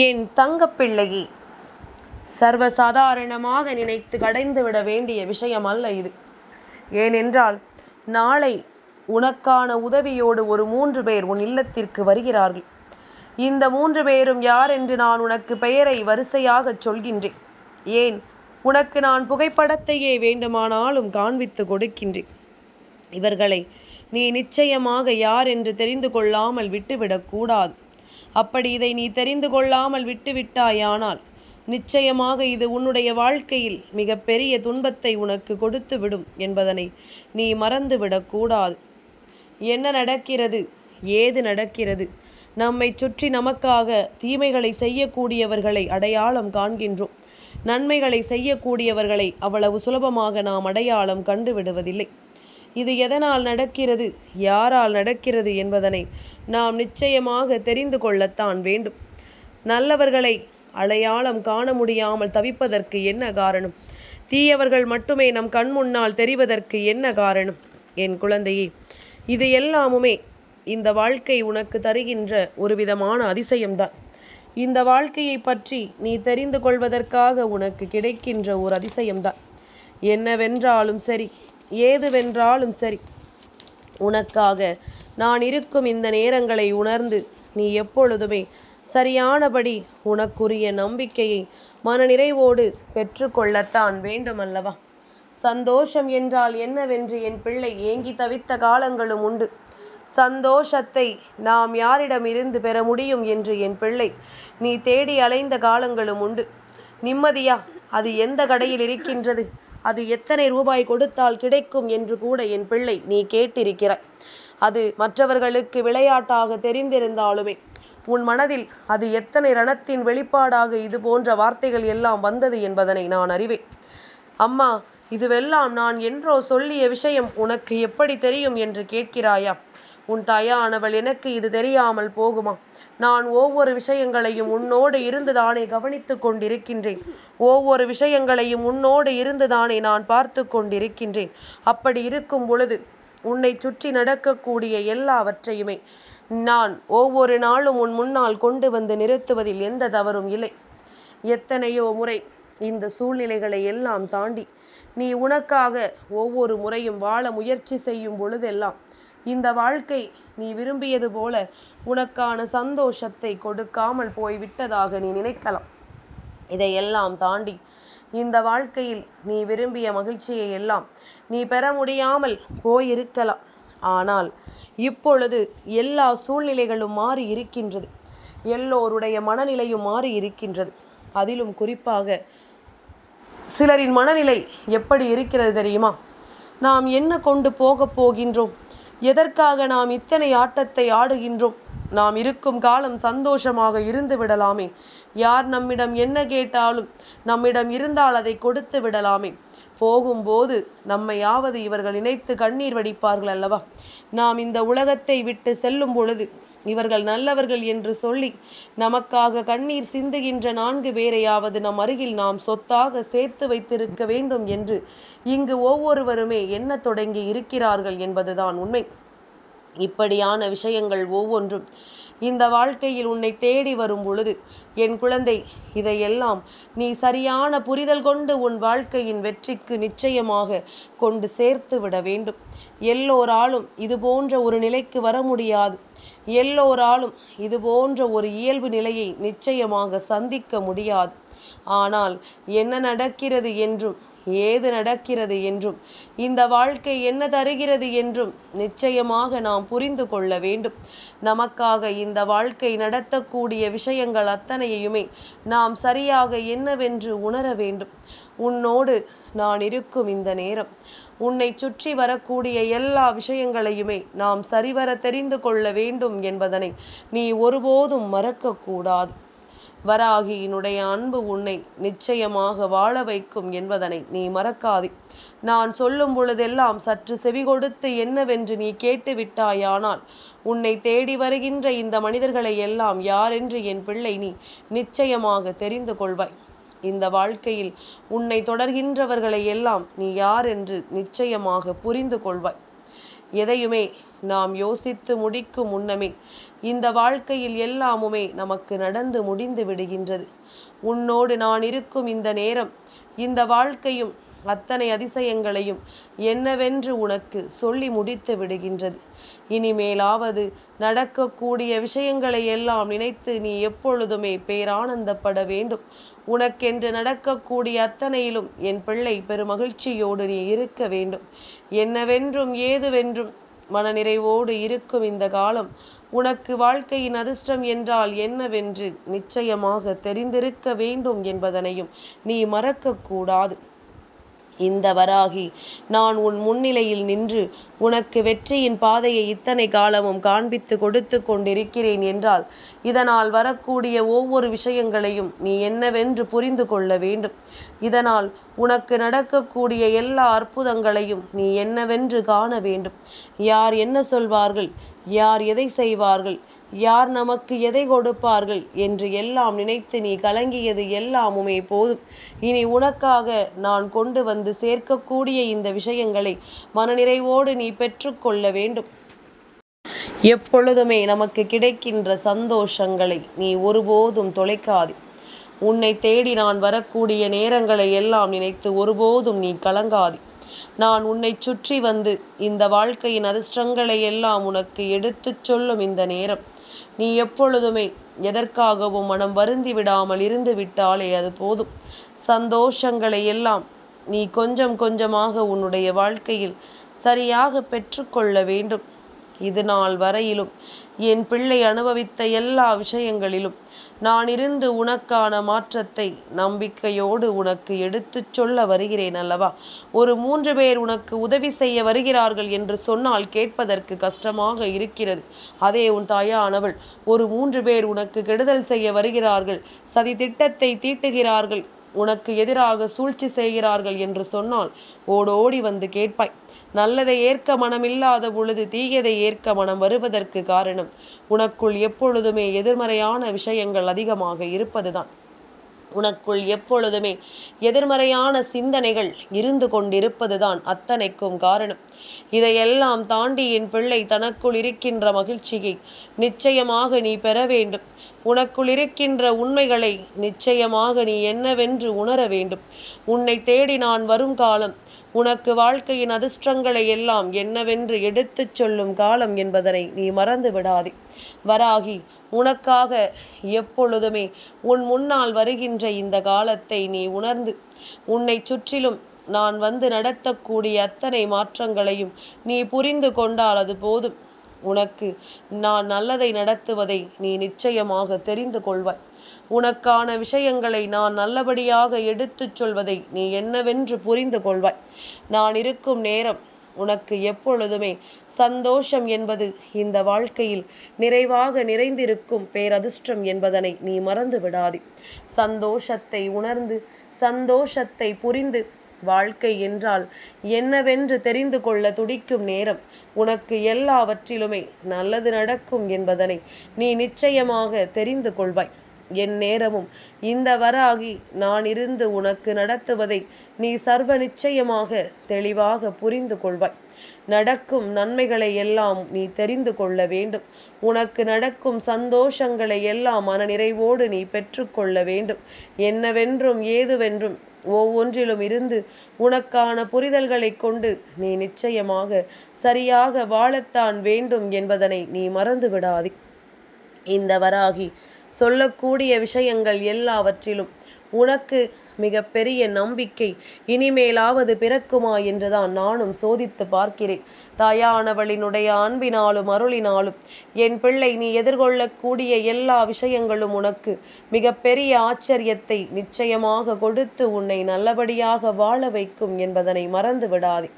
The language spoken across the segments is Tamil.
என் தங்கப்பிள்ளையே சர்வசாதாரணமாக நினைத்து கடைந்துவிட வேண்டிய விஷயம் அல்ல இது. ஏனென்றால் நாளை உனக்கான உதவியோடு ஒரு மூன்று பேர் உன் இல்லத்திற்கு வருகிறார்கள். இந்த மூன்று பேரும் யார் என்று நான் உனக்கு பெயரை வரிசையாகச் சொல்கின்றேன். ஏன் உனக்கு நான் புகைப்படத்தையே வேண்டுமானாலும் காண்பித்து கொடுக்கின்றேன். இவர்களை நீ நிச்சயமாக யார் என்று தெரிந்து கொள்ளாமல் விட்டுவிடக்கூடாது அப்படி இதை நீ தெரிந்து கொள்ளாமல் விட்டுவிட்டாயானால் நிச்சயமாக இது உன்னுடைய வாழ்க்கையில் மிகப்பெரிய துன்பத்தை உனக்கு கொடுத்து விடும் என்பதனை நீ மறந்துவிடக்கூடாது என்ன நடக்கிறது? ஏது நடக்கிறது? நம்மை சுற்றி நமக்காக தீமைகளை செய்யக்கூடியவர்களை அடையாளம் காண்கின்றோம். நன்மைகளை செய்யக்கூடியவர்களை அவ்வளவு சுலபமாக நாம் அடையாளம் கண்டுவிடுவதில்லை. இது எதனால் நடக்கிறது? யாரால் நடக்கிறது என்பதனை நாம் நிச்சயமாக தெரிந்து கொள்ளத்தான் வேண்டும். நல்லவர்களை அடையாளம் காண முடியாமல் தவிப்பதற்கு என்ன காரணம்? தீயவர்கள் மட்டுமே நம் கண் முன்னால் தெரிவதற்கு என்ன காரணம்? என் குழந்தையே இது எல்லாமுமே இந்த வாழ்க்கை உனக்கு தருகின்ற ஒரு விதமான அதிசயம்தான். இந்த வாழ்க்கையை பற்றி நீ தெரிந்து கொள்வதற்காக உனக்கு கிடைக்கின்ற ஒரு அதிசயம்தான். என்னவென்றாலும் சரி ஏதுவென்றாலும் சரி. உனக்காக நான் இருக்கும் இந்த நேரங்களை உணர்ந்து நீ எப்பொழுதுமே சரியானபடி உனக்குரிய நம்பிக்கையை மனநிறைவோடு பெற்றுக்கொள்ளத்தான் வேண்டுமல்லவா? சந்தோஷம் என்றால் என்னவென்று என் பிள்ளை ஏங்கி தவித்த காலங்களும் உண்டு. சந்தோஷத்தை நாம் யாரிடமிருந்து பெற முடியும் என்று என் பிள்ளை நீ தேடி அலைந்த காலங்களும் உண்டு. நிம்மதியா அது எந்த கடையில் இருக்கின்றது? அது எத்தனை ரூபாய் கொடுத்தால் கிடைக்கும் என்று கூட என் பிள்ளை நீ கேட்டிருக்கிறாய். அது மற்றவர்களுக்கு விளையாட்டாக தெரிந்திருந்தாலுமே உன் மனதில் அது எத்தனை ரணத்தின் வெளிப்பாடாக இது போன்ற வார்த்தைகள் எல்லாம் வந்தது என்பதனை நான் அறிவேன். அம்மா இதுவெல்லாம் நான் என்றோ சொல்லிய விஷயம் உனக்கு எப்படி தெரியும் என்று கேட்கிறாயா? உன் தாயானவள் எனக்கு இது தெரியாமல் போகுமா? நான் ஒவ்வொரு விஷயங்களையும் உன்னோடு இருந்துதானே கவனித்து கொண்டிருக்கின்றேன். ஒவ்வொரு விஷயங்களையும் உன்னோடு இருந்துதானே நான் பார்த்து கொண்டிருக்கின்றேன். அப்படி இருக்கும் பொழுது உன்னை சுற்றி நடக்கக்கூடிய எல்லாவற்றையுமே நான் ஒவ்வொரு நாளும் உன் முன்னால் கொண்டு வந்து நிறுத்துவதில் எந்த தவறும் இல்லை. எத்தனையோ முறை இந்த சூழ்நிலைகளை எல்லாம் தாண்டி நீ உனக்காக ஒவ்வொரு முறையும் வாழ முயற்சி செய்யும் பொழுதெல்லாம் இந்த வாழ்க்கை நீ விரும்பியது போல உனக்கான சந்தோஷத்தை கொடுக்காமல் போய்விட்டதாக நீ நினைக்கலாம். இதையெல்லாம் தாண்டி இந்த வாழ்க்கையில் நீ விரும்பிய மகிழ்ச்சியை எல்லாம் நீ பெற முடியாமல் போயிருக்கலாம். ஆனால் இப்பொழுது எல்லா சூழ்நிலைகளும் மாறி இருக்கின்றது. எல்லோருடைய மனநிலையும் மாறி இருக்கின்றது. அதிலும் குறிப்பாக சிலரின் மனநிலை எப்படி இருக்கிறது தெரியுமா? நாம் என்ன கொண்டு போகப் போகின்றோம்? எதற்காக நாம் இத்தனை ஆட்டத்தை ஆடுகின்றோம்? நாம் இருக்கும் காலம் சந்தோஷமாக இருந்து விடலாமே. யார் நம்மிடம் என்ன கேட்டாலும் நம்மிடம் இருந்தால் அதை கொடுத்து விடலாமே. போகும்போது நம்மையாவது இவர்கள் நினைத்து கண்ணீர் வடிப்பார்கள் அல்லவா? நாம் இந்த உலகத்தை விட்டு செல்லும் பொழுது இவர்கள் நல்லவர்கள் என்று சொல்லி நமக்காக கண்ணீர் சிந்துகின்ற நான்கு பேரையாவது நம் அருகில் நாம் சொத்தாக சேர்த்து வைத்திருக்க வேண்டும் என்று இங்கு ஒவ்வொருவருமே எண்ண தொடங்கி இருக்கிறார்கள் என்பதுதான் உண்மை. இப்படியான விஷயங்கள் ஒவ்வொன்றும் இந்த வாழ்க்கையில் உன்னை தேடி வரும் பொழுது என் குழந்தை இதையெல்லாம் நீ சரியான புரிதல் கொண்டு உன் வாழ்க்கையின் வெற்றிக்கு நிச்சயமாக கொண்டு சேர்த்து விட வேண்டும். எல்லோராலும் இது போன்ற ஒரு நிலைக்கு வர முடியாது. எல்லோராலும் இது போன்ற ஒரு இயல்பு நிலையை நிச்சயமாக சந்திக்க முடியாது. ஆனால் என்ன நடக்கிறது என்றும் ஏது நடக்கிறது என்றும் இந்த வாழ்க்கை என்ன தருகிறது என்றும் நிச்சயமாக நாம் புரிந்து கொள்ள வேண்டும். நமக்காக இந்த வாழ்க்கை நடத்தக்கூடிய விஷயங்கள் அத்தனையுமே நாம் சரியாக என்னவென்று உணர வேண்டும். உன்னோடு நான் இருக்கும் இந்த நேரம் உன்னை சுற்றி வரக்கூடிய எல்லா விஷயங்களையுமே நாம் சரிவர தெரிந்து கொள்ள வேண்டும் என்பதனை நீ ஒருபோதும் மறக்கக்கூடாது. வராகியினுடைய அன்பு உன்னை நிச்சயமாக வாழ வைக்கும் என்பதனை நீ மறக்காதே. நான் சொல்லும் பொழுதெல்லாம் சற்று செவி கொடுத்து என்னவென்று நீ கேட்டு விட்டாயானால் உன்னை தேடி வருகின்ற இந்த மனிதர்களை எல்லாம் யாரென்று என் பிள்ளை நீ நிச்சயமாக தெரிந்து கொள்வாய். இந்த வாழ்க்கையில் உன்னை தொடர்கின்றவர்களை எல்லாம் நீ யார் என்று நிச்சயமாக புரிந்து கொள்வாய். எதையுமே நாம் யோசித்து முடிக்கும் முன்னமே இந்த வாழ்க்கையில் எல்லாமுமே நமக்கு நடந்து முடிந்து விடுகின்றது. உன்னோடு நான் இருக்கும் இந்த நேரம் இந்த வாழ்க்கையும் அத்தனை அதிசயங்களையும் என்னவென்று உனக்கு சொல்லி முடித்து விடுகின்றது. இனிமேலாவது நடக்கக்கூடிய விஷயங்களை எல்லாம் நினைத்து நீ எப்பொழுதுமே பேரானந்தப்பட வேண்டும். உனக்கென்று நடக்கக்கூடிய அத்தனையிலும் என் பிள்ளை பெருமகிழ்ச்சியோடு நீ இருக்க வேண்டும். என்னவென்றும் ஏதுவென்றும் மனநிறைவோடு இருக்கும் இந்த காலம் உனக்கு வாழ்க்கையின் அதிர்ஷ்டம் என்றால் என்னவென்று நிச்சயமாக தெரிந்திருக்க வேண்டும் என்பதனையும் நீ மறக்கக்கூடாது. இந்த வராகி நான் உன் முன்னிலையில் நின்று உனக்கு வெற்றியின் பாதையை இத்தனை காலமும் காண்பித்து கொடுத்து கொண்டிருக்கிறேன் என்றால் இதனால் வரக்கூடிய ஒவ்வொரு விஷயங்களையும் நீ என்னவென்று புரிந்து கொள்ள வேண்டும். இதனால் உனக்கு நடக்கக்கூடிய எல்லா அற்புதங்களையும் நீ என்னவென்று காண வேண்டும். யார் என்ன சொல்வார்கள்? யார் எதை செய்வார்கள்? யார் நமக்கு எதை கொடுப்பார்கள் என்று எல்லாம் நினைத்து நீ கலங்கியது எல்லாமுமே போதும். இனி உனக்காக நான் கொண்டு வந்து சேர்க்கக்கூடிய இந்த விஷயங்களை மனநிறைவோடு நீ பெற்றுக்கொள்ள வேண்டும். எப்பொழுதுமே நமக்கு கிடைக்கின்ற சந்தோஷங்களை நீ ஒருபோதும் தொலைக்காதே. உன்னை தேடி நான் வரக்கூடிய நேரங்களை எல்லாம் நினைத்து ஒருபோதும் நீ கலங்காதே. நான் உன்னை சுற்றி வந்து இந்த வாழ்க்கையின் அதிர்ஷ்டங்களை எல்லாம் உனக்கு எடுத்துச் சொல்லும் இந்த நேரம். நீ எப்பொழுதுமே எதற்காகவும் மனம் வருந்தி விடாமல் இருந்து விட்டாலே அது போதும். சந்தோஷங்களை எல்லாம் நீ கொஞ்சம் கொஞ்சமாக உன்னுடைய வாழ்க்கையில் சரியாக பெற்றுக்கொள்ள வேண்டும். இது நாள் வரையிலும் என் பிள்ளை அனுபவித்த எல்லா விஷயங்களிலும் நான் இருந்து உனக்கான மாற்றத்தை நம்பிக்கையோடு உனக்கு எடுத்துச் சொல்ல வருகிறேன் அல்லவா? ஒரு மூன்று பேர் உனக்கு உதவி செய்ய வருகிறார்கள் என்று சொன்னால் கேட்பதற்கு கஷ்டமாக இருக்கிறது. அதே உன் தாயானவள். ஒரு மூன்று பேர் உனக்கு கெடுதல் செய்ய வருகிறார்கள். சதி திட்டத்தை தீட்டுகிறார்கள். உனக்கு எதிராக சூழ்ச்சி செய்கிறார்கள் என்று சொன்னால் ஓடோடி வந்து கேட்பாய். நல்லதை ஏற்க மனமில்லாத பொழுது தீயதை ஏற்க மனம் வருவதற்கு காரணம் உனக்குள் எப்பொழுதுமே எதிர்மறையான விஷயங்கள் அதிகமாக இருப்பதுதான். உனக்குள் எப்பொழுதுமே எதிர்மறையான சிந்தனைகள் இருந்து கொண்டிருப்பதுதான் அத்தனைக்கும் காரணம். இதையெல்லாம் தாண்டி என் பிள்ளை தனக்குள் இருக்கின்ற மகிழ்ச்சியை நிச்சயமாக நீ பெற வேண்டும். உனக்குள் இருக்கின்ற உண்மைகளை நிச்சயமாக நீ என்னவென்று உணர வேண்டும். உன்னை தேடி நான் வரும் காலம் உனக்கு வாழ்க்கையின் அதிர்ஷ்டங்களை எல்லாம் என்னவென்று எடுத்துச் சொல்லும் காலம் என்பதனை நீ மறந்து விடாதே. வராகி உனக்காக எப்பொழுதுமே உன் முன்னால் வருகின்ற இந்த காலத்தை நீ உணர்ந்து உன்னை சுற்றிலும் நான் வந்து நடத்தக்கூடிய அத்தனை மாற்றங்களையும் நீ புரிந்து கொண்டால் அது போதும். உனக்கு நான் நல்லதை நடத்துவதை நீ நிச்சயமாக தெரிந்து கொள்வாய். உனக்கான விஷயங்களை நான் நல்லபடியாக எடுத்துச் சொல்வதை நீ என்னவென்று புரிந்து கொள்வாய். நான் இருக்கும் நேரம் உனக்கு எப்பொழுதுமே சந்தோஷம் என்பது இந்த வாழ்க்கையில் நிறைவாக நிறைந்திருக்கும் பேரதிர்ஷ்டம் என்பதனை நீ மறந்து விடாதே சந்தோஷத்தை உணர்ந்து சந்தோஷத்தை புரிந்து வாழ்க்கை என்றால் என்னவென்று தெரிந்து கொள்ள துடிக்கும் நேரம். உனக்கு எல்லாவற்றிலுமே நல்லது நடக்கும் என்பதனை நீ நிச்சயமாக தெரிந்து கொள்வாய். என் நேரமும் இந்த வராகி நான் இருந்து உனக்கு நடத்துவதை நீ சர்வ நிச்சயமாக தெளிவாக புரிந்து கொள்வாய். நடக்கும் நன்மைகளை எல்லாம் நீ தெரிந்து கொள்ள வேண்டும். உனக்கு நடக்கும் சந்தோஷங்களை எல்லாம் மனநிறைவோடு நீ பெற்றுக்கொள்ள வேண்டும். என்னவென்றும் ஏதுவென்றும் ஒவ்வொன்றிலும் இருந்து உனக்கான புரிதல்களை கொண்டு நீ நிச்சயமாக சரியாக வாழத்தான் வேண்டும் என்பதனை நீ மறந்து விடாதே இந்த வராகி சொல்லக்கூடிய விஷயங்கள் எல்லாவற்றிலும் உனக்கு மிக பெரிய நம்பிக்கை. இனிமேலாவது பிறக்குமா என்றுதான் நானும் சோதித்து பார்க்கிறேன். தாயானவளினுடைய அன்பினாலும் அருளினாலும் என் பிள்ளை நீ எதிர்கொள்ளக்கூடிய எல்லா விஷயங்களும் உனக்கு மிக பெரிய ஆச்சரியத்தை நிச்சயமாக கொடுத்து உன்னை நல்லபடியாக வாழ வைக்கும் என்பதனை மறந்து விடாதே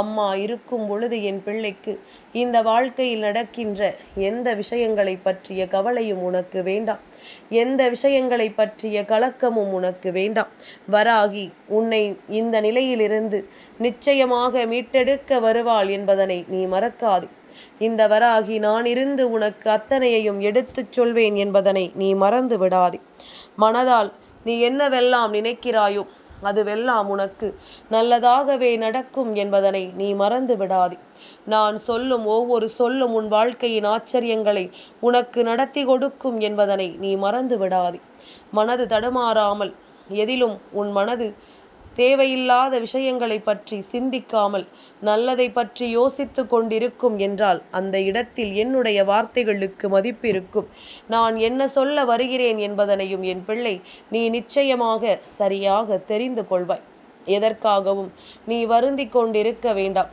அம்மா இருக்கும் பொழுது என் பிள்ளைக்கு இந்த வாழ்க்கையில் நடக்கின்ற எந்த விஷயங்களை பற்றிய கவலையும் உனக்கு வேண்டாம். எந்த விஷயங்களை பற்றிய கலக்கமும் உனக்கு வேண்டாம். வராகி உன்னை இந்த நிலையிலிருந்து நிச்சயமாக மீட்டெடுக்க வருவாள் என்பதனை நீ மறக்காது. இந்த வராகி நான் இருந்து உனக்கு அத்தனையையும் எடுத்துச் சொல்வேன் என்பதனை நீ மறந்து விடாதே. மனதால் நீ என்னவெல்லாம் நினைக்கிறாயோ அதுவெல்லாம் உனக்கு நல்லதாகவே நடக்கும் என்பதனை நீ மறந்து விடாதே. நான் சொல்லும் ஒவ்வொரு சொல்லும் உன் வாழ்க்கையின் ஆச்சரியங்களை உனக்கு நடத்தி கொடுக்கும் என்பதனை நீ மறந்து விடாதே மனது தடுமாறாமல் எதிலும் உன் மனது தேவையில்லாத விஷயங்களை பற்றி சிந்திக்காமல் நல்லதை பற்றி யோசித்து கொண்டிருக்கும் என்றால் அந்த இடத்தில் என்னுடைய வார்த்தைகளுக்கு மதிப்பிருக்கும். நான் என்ன சொல்ல வருகிறேன் என்பதனையும் என் பிள்ளை நீ நிச்சயமாக சரியாக தெரிந்து கொள்வாய். எதற்காகவும் நீ வருந்தி கொண்டிருக்க வேண்டாம்.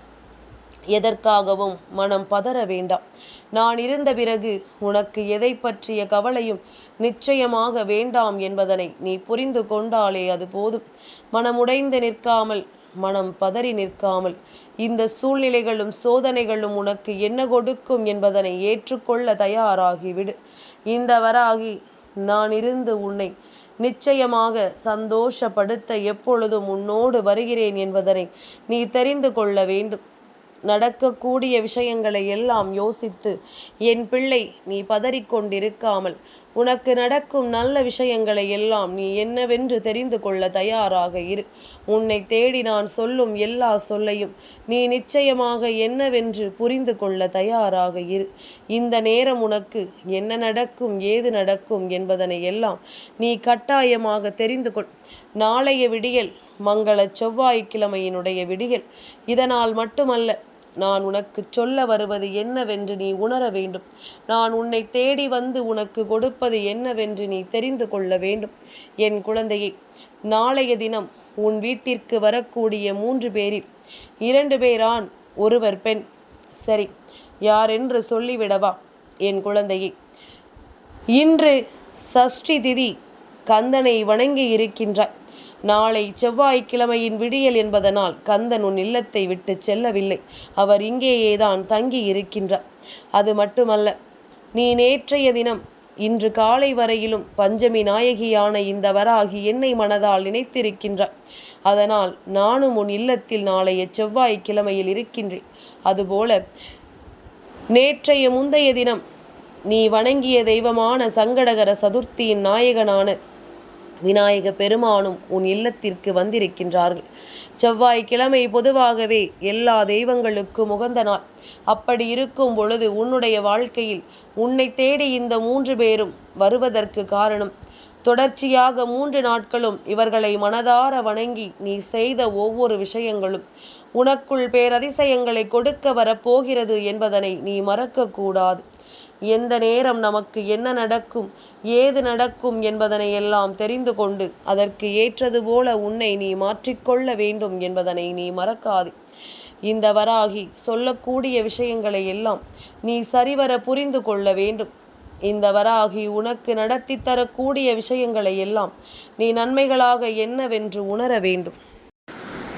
எதற்காகவும் மனம் பதற வேண்டாம். நான் இருந்த பிறகு உனக்கு எதை பற்றிய கவலையும் நிச்சயமாக வேண்டாம் என்பதனை நீ புரிந்து கொண்டாலே அது போதும். மனமுடைந்து நிற்காமல் மனம் பதறி நிற்காமல் இந்த சூழ்நிலைகளும் சோதனைகளும் உனக்கு என்ன கொடுக்கும் என்பதனை ஏற்றுக்கொள்ள தயாராகிவிடு. இந்த வராகி நான் இருந்து உன்னை நிச்சயமாக சந்தோஷப்படுத்த எப்பொழுதும் உன்னோடு வருகிறேன் என்பதனை நீ தெரிந்து கொள்ள வேண்டும். நடக்கக்கூடிய விஷயங்களை எல்லாம் யோசித்து என் பிள்ளை நீ பதறிக்கொண்டிருக்காமல் உனக்கு நடக்கும் நல்ல விஷயங்களை எல்லாம் நீ என்னவென்று தெரிந்து கொள்ள தயாராக இரு. உன்னை தேடி நான் சொல்லும் எல்லா சொல்லையும் நீ நிச்சயமாக என்னவென்று புரிந்து கொள்ள தயாராக இரு. இந்த நேரம் உனக்கு என்ன நடக்கும் ஏது நடக்கும் என்பதனை எல்லாம் நீ கட்டாயமாக தெரிந்து கொள். நாளைய விடியல் மங்கள செவ்வாய்க்கிழமையினுடைய விடியல். இதனால் மட்டுமல்ல நான் உனக்கு சொல்ல வருவது என்னவென்று நீ உணர வேண்டும். நான் உன்னை தேடி வந்து உனக்கு கொடுப்பது என்னவென்று நீ தெரிந்து கொள்ள வேண்டும். என் குழந்தையை நாளைய தினம் உன் வீட்டிற்கு வரக்கூடிய மூன்று பேரில் இரண்டு பேரான் ஒருவர் பெண். சரி யாரென்று சொல்லிவிடவா? என் குழந்தையை இன்று சஷ்டி திதி கந்தனை வணங்கி இருக்கின்றாய். நாளை செவ்வாய்க்கிழமையின் விடியல் என்பதனால் கந்தன் உன் இல்லத்தை விட்டு செல்லவில்லை. அவர் இங்கேயேதான் தங்கி இருக்கின்றார் அது மட்டுமல்ல நீ நேற்றைய தினம் இன்று காலை வரையிலும் பஞ்சமி நாயகியான இந்த வராகி என்னை மனதால் நினைத்திருக்கின்றார். அதனால் நானும் உன் இல்லத்தில் நாளைய செவ்வாய்க்கிழமையில் இருக்கின்றேன். அதுபோல நேற்றைய முந்தைய தினம் நீ வணங்கிய தெய்வமான சங்கடகர சதுர்த்தியின் நாயகனான விநாயக பெருமானும் உன் இல்லத்திற்கு வந்திருக்கின்றார்கள். செவ்வாய்க்கிழமை பொதுவாகவே எல்லா தெய்வங்களுக்கும் உகந்த நாள். அப்படி இருக்கும் பொழுது உன்னுடைய வாழ்க்கையில் உன்னை தேடி இந்த மூன்று பேரும் வருவதற்கு காரணம் தொடர்ச்சியாக மூன்று நாட்களும் இவர்களை மனதார வணங்கி நீ செய்த ஒவ்வொரு விஷயங்களும் உனக்குள் பேரதிசயங்களை கொடுக்க வரப்போகிறது என்பதனை நீ மறக்கக்கூடாது. எந்த நேரம் நமக்கு என்ன நடக்கும் ஏது நடக்கும் என்பதனை எல்லாம் தெரிந்து கொண்டு அதற்கு ஏற்றது போல உன்னை நீ மாற்றிக்கொள்ள வேண்டும் என்பதனை நீ மறக்காது. இந்த வராகி சொல்லக்கூடிய விஷயங்களை எல்லாம் நீ சரிவர புரிந்து கொள்ள வேண்டும். இந்த வராகி உனக்கு நடத்தி தரக்கூடிய விஷயங்களை எல்லாம் நீ நன்மைகளாக என்னவென்று உணர வேண்டும்.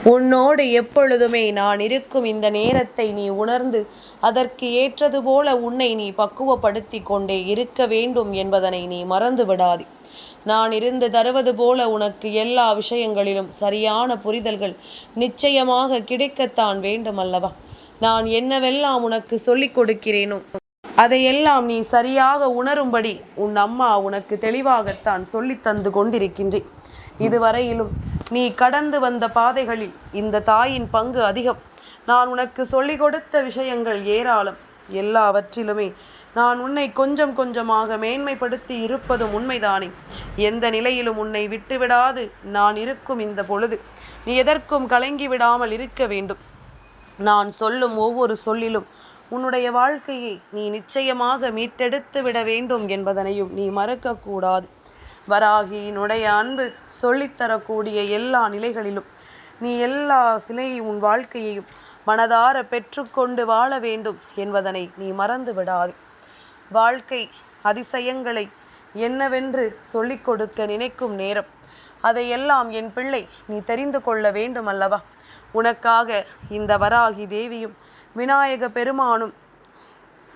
உன்னோடு எப்பொழுதுமே நான் இருக்கும் இந்த நேரத்தை நீ உணர்ந்து அதற்கு ஏற்றது போல உன்னை நீ பக்குவப்படுத்தி கொண்டே இருக்க வேண்டும் என்பதனை நீ மறந்து விடாதே. நான் இருந்து தருவது போல உனக்கு எல்லா விஷயங்களிலும் சரியான புரிதல்கள் நிச்சயமாக கிடைக்கத்தான் வேண்டும் அல்லவா நான் என்னவெல்லாம் உனக்கு சொல்லிக் கொடுக்கிறேனோ அதையெல்லாம் நீ சரியாக உணரும்படி உன் அம்மா உனக்கு தெளிவாகத்தான் சொல்லி தந்து கொண்டிருக்கின்றேன் இதுவரையிலும் நீ கடந்து வந்த பாதைகளில் இந்த தாயின் பங்கு அதிகம். நான் உனக்கு சொல்லிக் கொடுத்த விஷயங்கள் ஏராளம். எல்லாவற்றிலுமே நான் உன்னை கொஞ்சம் கொஞ்சமாக மேன்மைப்படுத்தி இருப்பதும் உண்மைதானே. எந்த நிலையிலும் உன்னை விட்டுவிடாது. நான் இருக்கும் இந்த பொழுது நீ எதற்கும் கலங்கி விடாமல் இருக்க வேண்டும். நான் சொல்லும் ஒவ்வொரு சொல்லிலும் உன்னுடைய வாழ்க்கையை நீ நிச்சயமாக மீட்டெடுத்து விட வேண்டும் என்பதனையும் நீ மறக்கக்கூடாது. வராகியினுடைய அன்பு சொல்லித்தரக்கூடிய எல்லா நிலைகளிலும் நீ எல்லா சிலையும் உன் வாழ்க்கையையும் மனதார பெற்றுக்கொண்டு வாழ வேண்டும் என்பதனை நீ மறந்து விடாது. வாழ்க்கை அதிசயங்களை என்னவென்று சொல்லிக் கொடுக்க நினைக்கும் நேரம் அதையெல்லாம் என் பிள்ளை நீ தெரிந்து கொள்ள வேண்டும் அல்லவா உனக்காக இந்த வராகி தேவியும் விநாயக பெருமானும்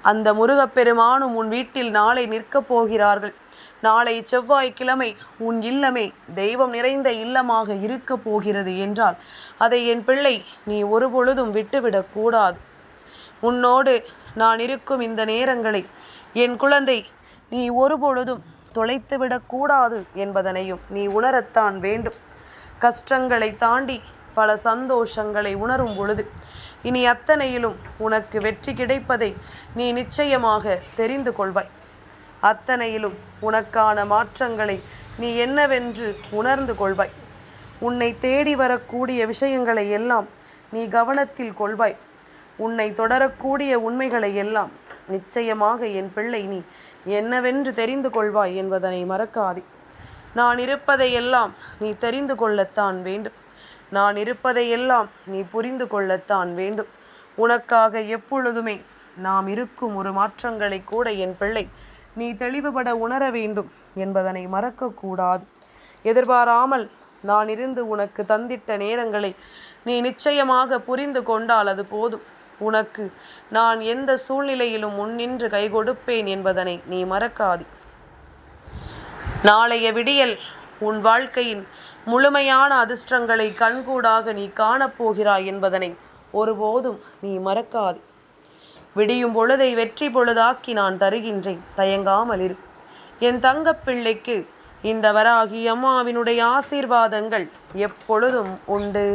அந்த முருகப்பெருமானும் உன் வீட்டில் நாளை நிற்கப் போகிறார்கள். நாளை செவ்வாய்க்கிழமை உன் இல்லமே தெய்வம் நிறைந்த இல்லமாக இருக்கப் போகிறது என்றால் அதை என் பிள்ளை நீ ஒருபொழுதும் விட்டுவிடக்கூடாது உன்னோடு நான் இருக்கும் இந்த நேரங்களை என் குழந்தை நீ ஒருபொழுதும் தொலைத்துவிடக்கூடாது என்பதனையும் நீ உணரத்தான் வேண்டும். கஷ்டங்களை தாண்டி பல சந்தோஷங்களை உணரும் பொழுது இனி அத்தனையிலும் உனக்கு வெற்றி கிடைப்பதை நீ நிச்சயமாக தெரிந்து கொள்வாய். அத்தனையிலும் உனக்கான மாற்றங்களை நீ என்னவென்று உணர்ந்து கொள்வாய். உன்னை தேடி வரக்கூடிய விஷயங்களை எல்லாம் நீ கவனத்தில் கொள்வாய். உன்னை தொடரக்கூடிய உண்மைகளை எல்லாம் நிச்சயமாக என் பிள்ளை நீ என்னவென்று தெரிந்து கொள்வாய் என்பதனை மறக்காதே. நான் இருப்பதையெல்லாம் நீ தெரிந்து கொள்ளத்தான் வேண்டும். நான் இருப்பதையெல்லாம் நீ புரிந்து கொள்ளத்தான் வேண்டும். உனக்காக எப்பொழுதுமே நாம் இருக்கும் ஒரு மாற்றங்களை கூட என் பிள்ளை நீ தெளிவுபட உணர வேண்டும் என்பதனை மறக்கக்கூடாது. எதிர்பாராமல் நான் இருந்து உனக்கு தந்திட்ட நேரங்களை நீ நிச்சயமாக புரிந்து கொண்டால் அது போதும். உனக்கு நான் எந்த சூழ்நிலையிலும் முன்னின்று கை கொடுப்பேன் என்பதனை நீ மறக்காது. நாளைய விடியல் உன் வாழ்க்கையின் முழுமையான அதிர்ஷ்டங்களை கண்கூடாக நீ காணப்போகிறாய் என்பதனை ஒருபோதும் நீ மறக்காது. விடியும் பொழுதை வெற்றி பொழுதாக்கி நான் தருகின்றேன். தயங்காமல் இரு என் தங்கப்பிள்ளைக்கு இந்த வராகி அம்மாவினுடைய ஆசீர்வாதங்கள் எப்பொழுதும் உண்டு.